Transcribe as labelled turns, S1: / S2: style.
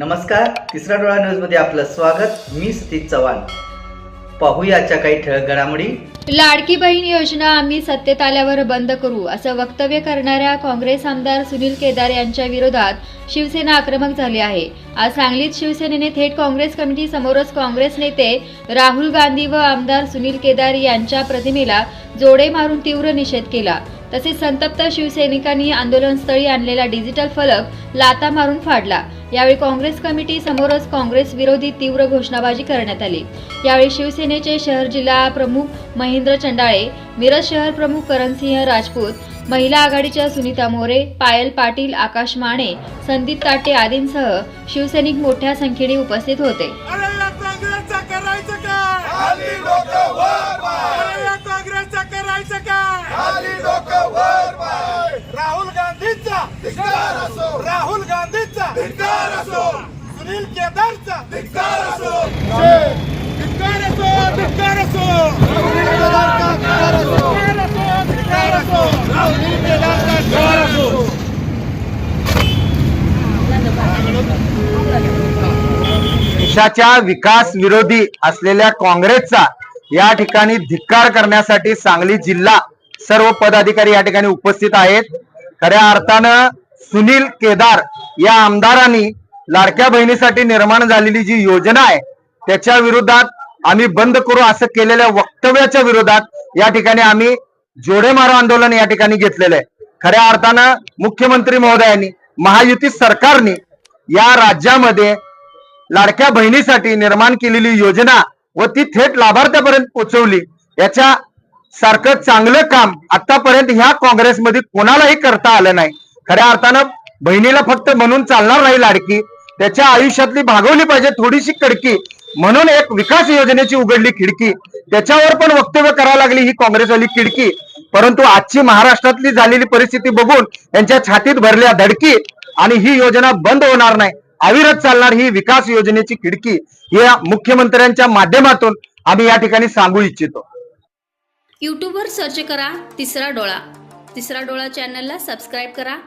S1: नमस्कार तिसरा डोळा न्यूजमध्ये आपलं स्वागत. मी सतीश चव्हाण. पाहूयाच्या काही ठळक घडामोडी.
S2: लाडकी बहीण योजना आम्ही सत्तेत आल्यावर बंद करू असं वक्तव्य करणाऱ्या काँग्रेस आमदार सुनील केदार यांच्या विरोधात शिवसेना आक्रमक झाली आहे. आज सांगलीत शिवसेनेने थेट काँग्रेस कमिटी समोरच काँग्रेस नेते राहुल गांधी व आमदार सुनील केदार यांच्या प्रतिमेला जोडे मारून तीव्र निषेध केला. तसेच संतप्त शिवसैनिकांनी आंदोलनस्थळी आणलेला डिजिटल फलक लाता मारून फाडला. यावेळी काँग्रेस कमिटी समोरच काँग्रेस विरोधी तीव्र घोषणाबाजी करण्यात आली. यावेळी शिवसेनेचे शहर जिल्हा प्रमुख महेंद्र चंडाळे मिरज शहर प्रमुख करणसिंह राजपूत महिला आघाडीच्या सुनीता मोरे पायल पाटील आकाश माने संदीप ताटे आदींसह शिवसैनिक मोठ्या संख्येने उपस्थित होते.
S3: अरे या काँग्रेसचं करायचं काय
S4: खाली डोकं वर पाय
S3: अरे या काँग्रेसचं करायचं काय
S4: खाली डोकं वर पाय
S3: राहुल गांधींचा
S4: धिक्कार असो
S3: राहुल गांधींचा
S4: धिक्कार असो
S3: सुनील केदारचा
S4: धिक्कार असो
S3: धिक्कार असो धिक्कार असो धिक्कार असो धिक्कार असो सुनील केदारचा धिक्कार असो
S5: देशाच्या विकास विरोधी असलेल्या काँग्रेसचा या ठिकाणी धिक्कार करण्यासाठी सांगली जिल्हा सर्व पदाधिकारी या ठिकाणी उपस्थित आहेत. खऱ्या अर्थानं सुनील केदार या आमदारांनी लाडक्या बहिणीसाठी निर्माण झालेली जी योजना आहे त्याच्या विरोधात आम्ही बंद करू असं केलेल्या वक्तव्याच्या विरोधात या ठिकाणी आम्ही जोडे मारो आंदोलन या ठिकाणी घेतलेलं आहे. खऱ्या अर्थानं मुख्यमंत्री महोदयांनी महायुती सरकारने या राज्यामध्ये लाडक्या बहिणीसाठी निर्माण केलेली योजना व ती थेट लाभार्थ्यापर्यंत पोहोचवली याच्या सारखं चांगलं काम आतापर्यंत ह्या काँग्रेसमध्ये कोणालाही करता आलं नाही. खऱ्या अर्थानं बहिणीला फक्त म्हणून चालणार नाही लाडकी. त्याच्या आयुष्यातली भागवली पाहिजे थोडीशी कडकी. म्हणून एक विकास योजनेची उघडली खिडकी. त्याच्यावर पण वक्तव्य करायला लागली ही काँग्रेसवाली खिडकी. परंतु आजची महाराष्ट्रातली झालेली परिस्थिती बघून यांच्या छातीत भरल्या धडकी आणि ही योजना बंद होणार नाही. अविरत चालणार ही विकास योजनेची खिडकी या मुख्यमंत्र्यांच्या माध्यमातून आम्ही या ठिकाणी सांगू इच्छितो.
S6: युट्यूबवर सर्च करा तिसरा डोळा. तिसरा डोळा चॅनलला सबस्क्राईब करा.